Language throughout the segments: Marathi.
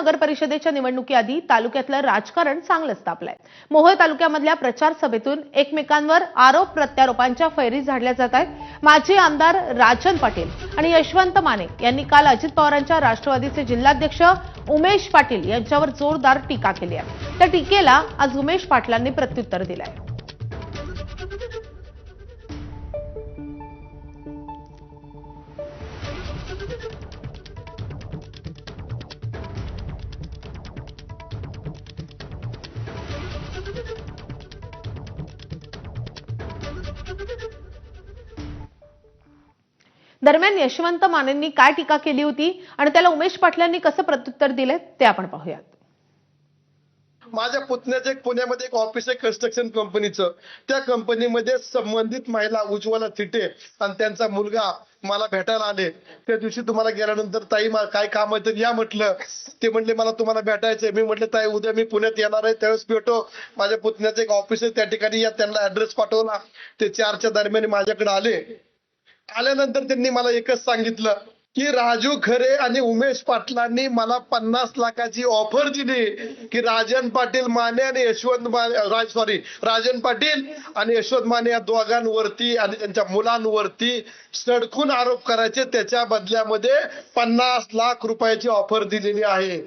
नगर परिषदेच्या निवडणुकीआधी तालुक्यातलं राजकारण चांगलंच तापलंय मोहोळ तालुक्यामधल्या प्रचार सभेतून एकमेकांवर आरोप प्रत्यारोपांच्या फैरी झाडल्या जात आहेत. माजी आमदार राजन पाटील आणि यशवंत माने यांनी काल अजित पवारांच्या राष्ट्रवादीचे जिल्हाध्यक्ष उमेश पाटील यांच्यावर जोरदार टीका केली आहे. त्या टीकेला आज उमेश पाटलांनी प्रत्युत्तर दिलंय. दरम्यान यशवंत मानेंनी काय टीका केली होती आणि त्याला उमेश पाटलांनी कसं प्रत्युत्तर दिले ते आपण पाहूयात. माझ्या पुतण्याचं एक पुण्यामध्ये एक ऑफिस आहे कन्स्ट्रक्शन कंपनीचं त्या कंपनीमध्ये संबंधित महिला उज्ज्वला थिटे आणि त्यांचा मुलगा मला भेटायला आले. त्या दिवशी तुम्हाला गेल्यानंतर ताई काय काम आहे तर या म्हटलं. ते म्हणले मला तुम्हाला भेटायचंय मी म्हटलं ताई उद्या मी पुण्यात येणार आहे त्यावेळेस भेटो. माझ्या पुतण्याचं एक ऑफिस आहे त्या ठिकाणी या त्यांना ऍड्रेस पाठवला. ते चारच्या दरम्यान माझ्याकडे आले. आल्यानंतर त्यांनी मला एकच सांगितलं की राजू खरे आणि उमेश पाटलांनी मला पन्नास लाखाची ऑफर दिली की राजन पाटील माने आणि यशवंत माने राज सॉरी राजन पाटील आणि यशवंत माने या दोघांवरती आणि त्यांच्या मुलांवरती सडकून आरोप करायचे. त्याच्या बदल्यामध्ये पन्नास लाख रुपयाची ऑफर दिलेली आहे.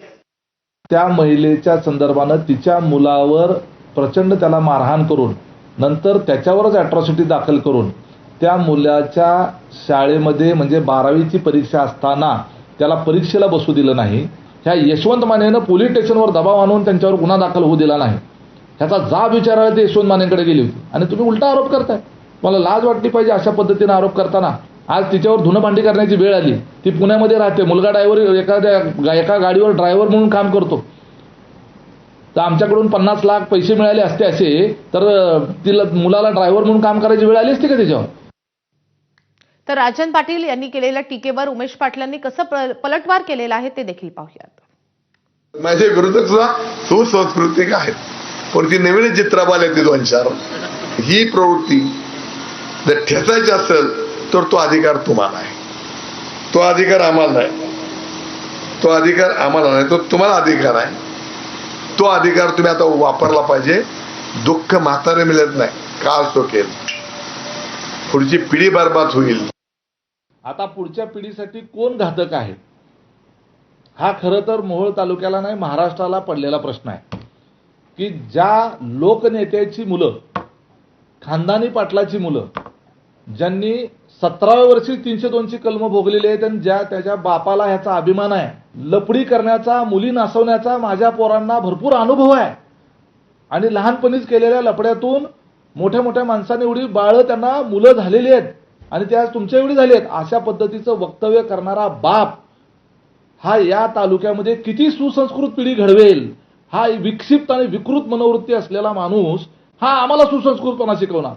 त्या महिलेच्या संदर्भानं तिच्या मुलावर प्रचंड त्याला मारहाण करून नंतर त्याच्यावरच अॅट्रॉसिटी दाखल करून त्या मुलाच्या शाळेमध्ये म्हणजे बारावीची परीक्षा असताना त्याला परीक्षेला बसू दिलं नाही. ह्या यशवंत मानेनं पोलीस स्टेशनवर दबाव आणून त्यांच्यावर गुन्हा दाखल होऊ दिला नाही. ह्याचा जाब विचारायला ते यशवंत मानेकडे गेली होती. आणि तुम्ही उलटा आरोप करताय. मला लाज वाटली पाहिजे अशा पद्धतीने आरोप करताना? आज तिच्यावर धुणभांडी करण्याची वेळ आली. ती पुण्यामध्ये राहते. मुलगा ड्रायव्हर एखाद्या एका गाडीवर ड्रायव्हर म्हणून काम करतो. तर आमच्याकडून पन्नास लाख पैसे मिळाले असते असे तर तिला मुलाला ड्रायव्हर म्हणून काम करायची वेळ आली असती का त्याच्यावर तर राजन पाटील यांनी केलेल्या टीकेवर उमेश पाटलांनी कसं पलटवार केलेला आहे ते देखील पाहूयात. माझे विरोधक सुद्धा सुसंस्कृतिक आहेत. पण ती नवीन चित्राबाल येते दोन चार ही प्रवृत्ती जर ठेचायची असेल तर तो अधिकार तुम्हाला आहे. तो अधिकार आम्हाला नाही. तो अधिकार आम्हाला नाही. तो तुम्हाला अधिकार आहे. तो अधिकार तुम्ही आता वापरला पाहिजे. दुःख म्हातारे मिळत नाही. का तो केलं. पुढची पिढी बरबाद होईल. आता पुढच्या पिढीसाठी कोण घातक आहे? हा खरं तर मोहोळ तालुक्याला नाही महाराष्ट्राला पडलेला प्रश्न आहे. की ज्या लोकनेत्याची मुलं खानदानी पाटलाची मुलं ज्यांनी सतराव्या वर्षी तीनशे दोनशे कलम भोगलेली आहेत आणि ज्या त्याच्या बापाला ह्याचा अभिमान आहे लपडी करण्याचा मुली नासवण्याचा माझ्या पोरांना भरपूर अनुभव आहे. आणि लहानपणीच केलेल्या लपड्यातून मोठ्या मोठ्या माणसाने एवढी बाळ त्यांना मुलं झालेली आहेत. आणि त्या तुमच्या एवढी झाली आहेत. अशा पद्धतीचं वक्तव्य करणारा बाप हा या तालुक्यामध्ये किती सुसंस्कृत पिढी घडवेल? हा विक्षिप्त आणि विकृत मनोवृत्ती असलेला माणूस हा आम्हाला सुसंस्कृतपणा शिकवणार.